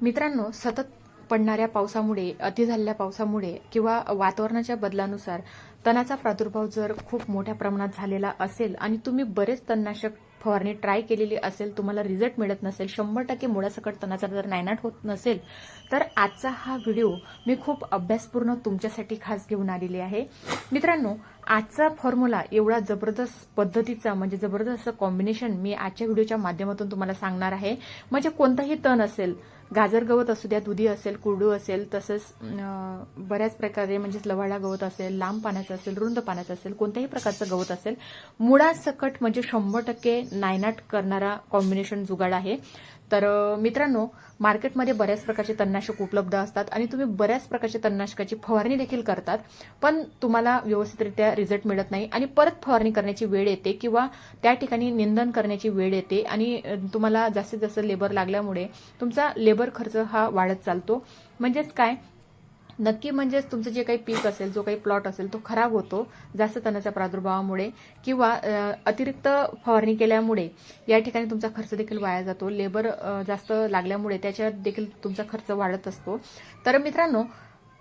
मित्रांनो सतत पडणाऱ्या पावसामुळे अति झालेल्या पावसामुळे किंवा वातावरणाच्या बदलानुसार तणाचा प्रादुर्भाव जर खूप मोठ्या प्रमाणात झालेला असेल आणि तुम्ही बरेच तणनाशक फवारणी ट्राय केलेली असेल तुम्हाला रिझल्ट मिळत नसेल शंभर टक्के मुळासकट तणाचा जर नायनाट होत नसेल तर आजचा हा व्हिडिओ मी खूप अभ्यासपूर्ण तुमच्यासाठी खास घेऊन आलेली आहे. मित्रांनो आजचा फॉर्म्युला एवढा जबरदस्त पद्धतीचा म्हणजे जबरदस्त कॉम्बिनेशन मी आजच्या व्हिडिओच्या माध्यमातून तुम्हाला सांगणार आहे. म्हणजे कोणताही तण असेल गाजर गवत असू द्या दुधी असेल कुरडू असेल तसंच बऱ्याच प्रकारे म्हणजेच लवाळा गवत असेल लांब पाण्याचं असेल रुंद पाण्याचं असेल कोणत्याही प्रकारचं गवत असेल मुळासकट म्हणजे शंभर टक्के नायनाट करणारा कॉम्बिनेशन जुगाड आहे. तर मित्रांनो मार्केटमध्ये बऱ्याच प्रकारचे तणनाशक उपलब्ध असतात आणि तुम्ही बऱ्याच प्रकारच्या तणनाशकाची फवारणी देखील करतात पण तुम्हाला व्यवस्थितरित्या रिझल्ट मिळत नाही आणि परत फवारणी करण्याची वेळ येते किंवा त्या ठिकाणी निंदन करण्याची वेळ येते आणि तुम्हाला जास्तीत जास्त लेबर लागल्यामुळे तुमचा लेबर खर्च हा वाढत चालतो. म्हणजेच काय? नक्की म्हणजेच तुमचं जे काही पीक असेल जो काही प्लॉट असेल तो खराब होतो जास्त तणाच्या प्रादुर्भावामुळे किंवा अतिरिक्त फवारणी केल्यामुळे या ठिकाणी तुमचा खर्च देखील वाया जातो. लेबर जास्त लागल्यामुळे त्याच्यात देखील तुमचा खर्च वाढत असतो. तर मित्रांनो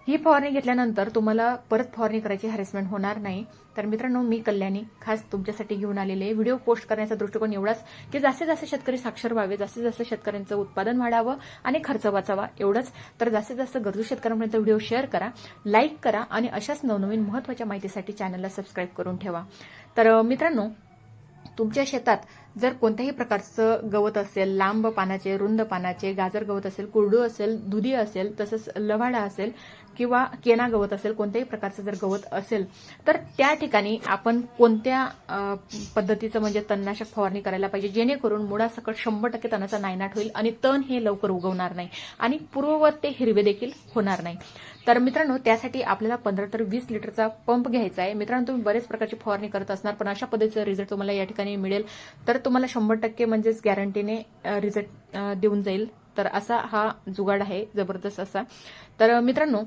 ही फवारणी घेतल्यानंतर तुम्हाला परत फवारणी करायची हॅरेसमेंट होणार नाही. तर मित्रांनो मी कल्याणी खास तुमच्यासाठी घेऊन आलेले व्हिडिओ पोस्ट करण्याचा दृष्टिकोन एवढाच की जास्तीत जास्त शेतकरी साक्षर व्हावे जास्तीत जास्त शेतकऱ्यांचं उत्पादन वाढावं आणि खर्च वाचावा एवढंच. तर जास्तीत जास्त गरजू शेतकऱ्यांपर्यंत व्हिडिओ शेअर करा लाईक करा आणि अशाच नवनवीन महत्त्वाच्या माहितीसाठी चॅनलला सबस्क्राईब करून ठेवा. तर मित्रांनो तुमच्या शेतात जर कोणत्याही प्रकारचं गवत असेल लांब पानाचे रुंद पानाचे गाजर गवत असेल कुरडू असेल दुधी असेल तसंच लवाडा असेल किंवा केना गवत असेल कोणत्याही प्रकारचं जर गवत असेल तर त्या ठिकाणी आपण कोणत्या पद्धतीचं म्हणजे तणनाशक फवारणी करायला पाहिजे जेणेकरून मुळासकट शंभर टक्के तणाचा नायनाट होईल आणि तण हे लवकर उगवणार नाही आणि पूर्ववत ते हिरवे देखील होणार नाही. तर मित्रांनो त्यासाठी आपल्याला पंधरा तर वीस लिटरचा पंप घ्यायचा आहे. मित्रांनो तुम्ही बरेच प्रकारची फवारणी करत असणार पण अशा पद्धतीचा रिझल्ट तुम्हाला या ठिकाणी मिळेल. तर तुम्हाला शंभर टक्के म्हणजेच गॅरंटीने रिझल्ट देऊन जाईल. तर असा हा जुगाड आहे जबरदस्त असा. तर मित्रांनो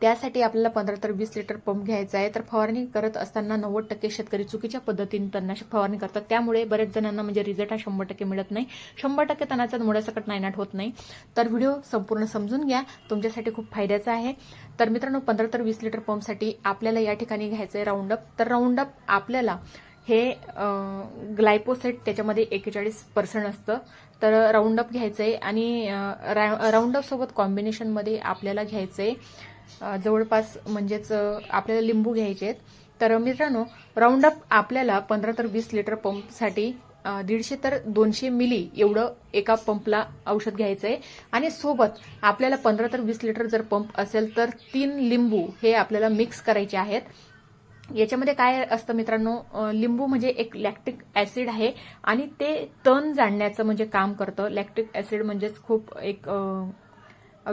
त्यासाठी आपल्याला पंधरा तर वीस लिटर पंप घ्यायचा आहे. तर फवारणी करत असताना नव्वद टक्के शेतकरी चुकीच्या पद्धतीने तणनाशक फवारणी करतात. त्यामुळे बरेच जणांना म्हणजे रिझल्ट हा शंभर टक्के मिळत नाही. शंभर टक्के तणाचा मुळासकट नायनाट होत नाही. तर व्हिडिओ संपूर्ण समजून घ्या. तुमच्यासाठी खूप फायद्याचा आहे. तर मित्रांनो पंधरा तर वीस लिटर पंपसाठी आपल्याला या ठिकाणी घ्यायचं आहे राऊंडअप तर राऊंडअप आपल्याला हे ग्लायपोसेट त्याच्यामध्ये एकेचाळीस पर्सेंट असतं. तर राऊंडअप घ्यायचं आहे आणि राऊंडअप राऊंडअपसोबत कॉम्बिनेशनमध्ये आपल्याला घ्यायचं आहे जवळपास म्हणजेच आपल्याला लिंबू घ्यायचे आहेत. तर मित्रांनो राऊंडअप आपल्याला पंधरा तर वीस लिटर पंपसाठी दीडशे तर दोनशे मिली एवढं एका पंपला औषध घ्यायचं आहे आणि सोबत आपल्याला पंधरा तर वीस लिटर जर पंप असेल तर तीन लिंबू हे आपल्याला मिक्स करायचे आहेत. याच्यामध्ये काय असतं मित्रांनो लिंबू म्हणजे एक लॅक्टिक ऍसिड आहे आणि ते तण जाणण्याचं म्हणजे काम करतं. लॅक्टिक ऍसिड म्हणजेच खूप एक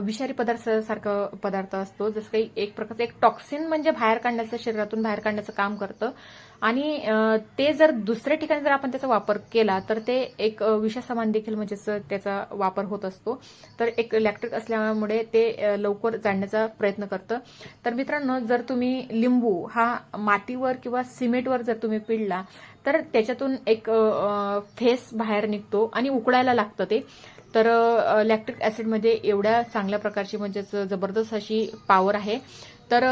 विषारी पदार्थसारखं पदार्थ असतो. जसं काही एक प्रकारचं एक टॉक्सिन म्हणजे बाहेर काढण्याचं शरीरातून बाहेर काढण्याचं काम करतं. आणि ते जर दुसऱ्या ठिकाणी जर आपण त्याचा वापर केला तर ते एक विषासमान देखील म्हणजेच त्याचा वापर होत असतो. तर एक लॅक्टिक असल्यामुळे ते लवकर जाणण्याचा प्रयत्न करतं. तर मित्रांनो जर तुम्ही लिंबू हा मातीवर किंवा सिमेंटवर जर तुम्ही पिळला तर त्याच्यातून एक फेस बाहेर निघतो आणि उकळायला लागतं ते. तर लॅक्ट्रिक ॲसिडमध्ये एवढ्या चांगल्या प्रकारची म्हणजेच जबरदस्त अशी पॉवर आहे. तर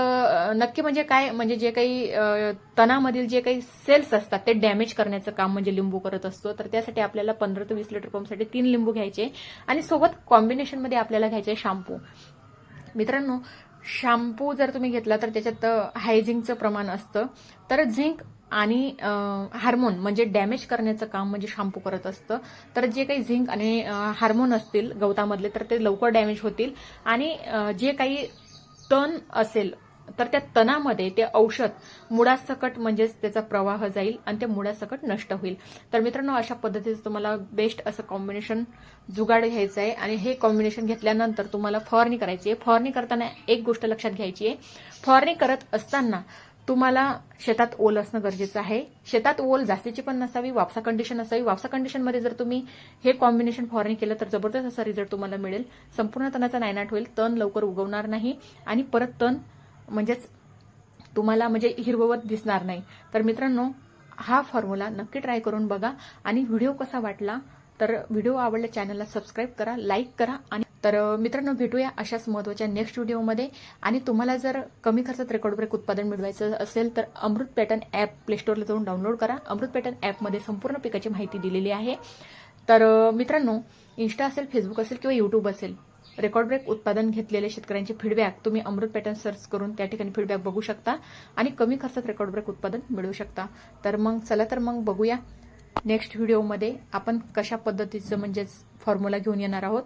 नक्की म्हणजे काय म्हणजे जे काही तणामधील जे काही सेल्स असतात ते डॅमेज करण्याचं काम म्हणजे लिंबू करत असतो. तर त्यासाठी आपल्याला पंधरा ते वीस लिटर पंपसाठी तीन लिंबू घ्यायचे आणि सोबत कॉम्बिनेशनमध्ये आपल्याला घ्यायचे शॅम्पू मित्रांनो शॅम्पू जर तुम्ही घेतला तर त्याच्यात हायझिंकचं प्रमाण असतं. तर झिंक आणि हार्मोन म्हणजे डॅमेज करण्याचं काम म्हणजे शॅम्पू करत असतं. तर जे काही झिंक आणि हार्मोन असतील गवतामधले तर ते लवकर डॅमेज होतील. आणि जे काही तण असेल तर त्या तणामध्ये ते औषध मुळासकट म्हणजेच त्याचा प्रवाह जाईल आणि ते मुळासकट नष्ट होईल. तर मित्रांनो अशा पद्धतीचं तुम्हाला बेस्ट असं कॉम्बिनेशन जुगाड घ्यायचं आहे. आणि हे कॉम्बिनेशन घेतल्यानंतर तुम्हाला फवारणी करायची आहे. फवारणी करताना एक गोष्ट लक्षात घ्यायची आहे. फवारणी करत असताना तुम्हाला शेतात ओल असणं गरजेचं आहे. शेतात ओल जास्तीची पण नसावी वापसा कंडिशन असावी वापसा कंडिशनमध्ये जर तुम्ही हे कॉम्बिनेशन फॉरनी केलं तर जबरदस्त असा रिझल्ट तुम्हाला मिळेल. संपूर्ण तणाचा नायनाट होईल. तण लवकर उगवणार नाही आणि परत तण म्हणजेच तुम्हाला म्हणजे हिरववत दिसणार नाही. तर मित्रांनो हा फॉर्म्युला नक्की ट्राय करून बघा. आणि व्हिडिओ कसा वाटला तर व्हिडिओ आवडल्या चॅनलला सबस्क्राईब करा लाईक करा आणि तर मित्रांनो भेटूया अशाच महत्त्वाच्या नेक्स्ट व्हिडिओमध्ये आणि तुम्हाला जर कमी खर्चात रेकॉर्ड ब्रेक उत्पादन मिळवायचं असेल तर अमृत पॅटर्न ॲप प्लेस्टोरला जाऊन डाउनलोड करा. अमृत पॅटर्न ॲपमध्ये संपूर्ण पिकाची माहिती दिलेली आहे. तर मित्रांनो इन्स्टा असेल फेसबुक असेल किंवा यूट्यूब असेल रेकॉर्ड ब्रेक उत्पादन घेतलेले शेतकऱ्यांचे फीडबॅक तुम्ही अमृत पॅटर्न सर्च करून त्या ठिकाणी फीडबॅक बघू शकता आणि कमी खर्चात रेकॉर्ड ब्रेक उत्पादन मिळवू शकता. तर मग चला तर मग बघूया नेक्स्ट व्हिडिओमध्ये आपण कशा पद्धतीचं म्हणजेच फॉर्म्युला घेऊन येणार आहोत.